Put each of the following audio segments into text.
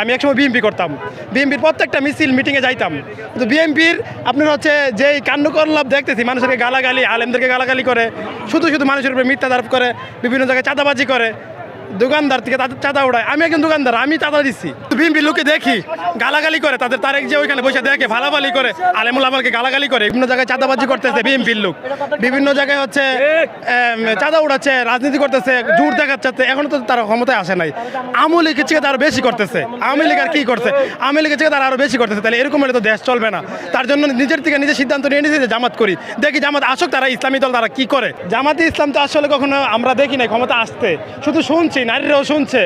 আমি একসময় বিএমপি করতাম। বিএমপির প্রত্যেকটা মিছিল মিটিংয়ে যাইতাম। কিন্তু বিএমপির আপনার হচ্ছে যেই কাণ্ডকর্লাভ দেখতেছি মানুষেরকে গালাগালি, আলেমদেরকে গালাগালি করে, শুধু শুধু মানুষের উপরে মিথ্যা দারপ করে, বিভিন্ন জায়গায় চাঁদাবাজি করে দোকানদার থেকে তাদের চাঁদা উড়ায়। আমি একজন দোকানদার, আমি চাঁদা দিচ্ছি। বিএমপির লোকে দেখি, গালাগালি করে, তাদের তারেক যে ওইখানে বসে দেখে, ভালাভালি করে, আলেমুল আমাকে গালাগালি করে, বিভিন্ন জায়গায় চাঁদাবাজি করতেছে বিএমপির লোক। বিভিন্ন জায়গায় হচ্ছে চাঁদা উড়াচ্ছে, রাজনীতি করতেছে, জোর দেখাচ্ছে এখনও তো তার ক্ষমতায় আসে নাই। আওয়ামী লীগের থেকে তারা বেশি করতেছে। আওয়ামী লীগ আর কি করছে? আওয়ামী লীগের থেকে তারা আরও বেশি করতেছে। তাহলে এরকম হলে তো দেশ চলবে না। তার জন্য নিজের থেকে নিজের সিদ্ধান্ত নিয়ে নিয়েছে যে জামাত করি। দেখি জামাত আসুক, তারা ইসলামী দল, তারা কি করে? জামাতে ইসলাম তো আসলে কখনো আমরা দেখি নাই ক্ষমতা আসতে। শুধু শুনছি নারীরাও শুনছে।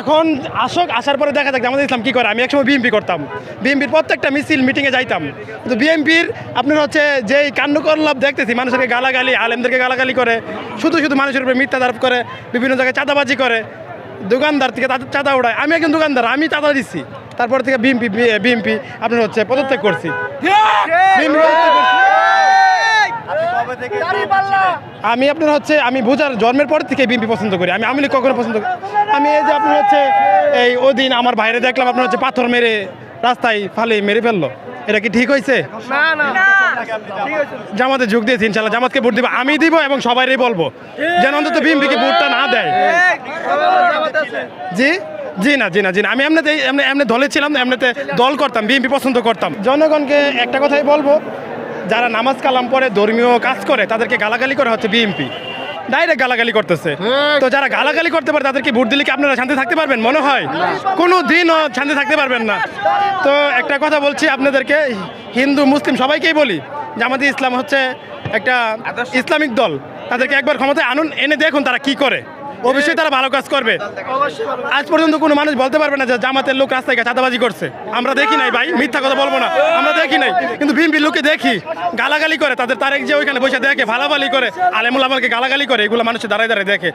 এখন আসক আসার পরে দেখা যাক আমাদের ইসলাম কি করে। আমি একসময় বিএমপি করতাম। বিএমপির প্রত্যেকটা মিছিল মিটিংয়ে যাইতাম। কিন্তু বিএমপির আপনার হচ্ছে যেই কাণ্ডকর্লাভ দেখতেছি মানুষকে গালাগালি আলেমদেরকে গালাগালি করে শুধু শুধু মানুষের উপরে মিথ্যা দারপ করে বিভিন্ন জায়গায় চাঁদাবাজি করে দোকানদার থেকে তাদের চাঁদা উড়ায়। আমি একজন দোকানদার আমি চাঁদা দিচ্ছি তারপর থেকে বিএমপি বিএমপি আপনার হচ্ছে পদত্যাগ করছি। পদত্যাগ করছি। আমি আপনার হচ্ছে আমি বুঝার জন্মের পর থেকে বিএনপি পছন্দ করি। আমি আমি কখনো পছন্দ করি আমি এই যে আপনার হচ্ছে এই ওই দিন আমার বাইরে দেখলাম আপনার হচ্ছে পাথর মেরে রাস্তায় ফালে মেরে ফেলল। এটা কি ঠিক হয়েছে? জামাতে যোগ দিয়েছি ইনশাল্লাহ। জামাতকে ভোট দিব আমি দিব এবং সবাইরই বলব। যেন অন্তত বিএনপিকে ভোটটা না দেয়। জি? জি না জি না জি না। আমি এমনিতে এমনি এমনি দলে ছিলাম এমনিতে দল করতাম বিএনপি পছন্দ করতাম। জনগণকে একটা কথাই বলব যারা নামাজ কালাম পরে ধর্মীয় কাজ করে তাদেরকে গালাগালি করা হচ্ছে বিএনপি ডাইরেক্ট গালাগালি করতেছে। তো যারা গালাগালি করতে পারে তাদেরকে ভোট দিলে কি আপনারা শান্তি থাকতে পারবেন? মনে হয়। কোনো দিনও শান্তি থাকতে পারবেন না। তো একটা কথা বলছি আপনাদেরকে হিন্দু মুসলিম সবাইকেই বলি যে আমাদের ইসলাম হচ্ছে একটা ইসলামিক দল। তাদেরকে একবার ক্ষমতায় আনুন এনে দেখুন তারা কি করে। অবশ্যই তারা ভালো কাজ করবে। আজ পর্যন্ত কোনো মানুষ বলতে পারবে না যে জামাতের লোক রাস্তায় চাঁদাবাজি করছে। আমরা দেখি নাই ভাই, মিথ্যা কথা বলব না। আমরা দেখি নাই, কিন্তু বিএনপির লোকে দেখি। গালাগালি করে, তাদের তারেক যে ওইখানে বসে দেখে, ভালাভালি করে, আলেমুল আমাকে গালাগালি করে, এগুলো মানুষের দাঁড়ায় দাঁড়ায় দেখে।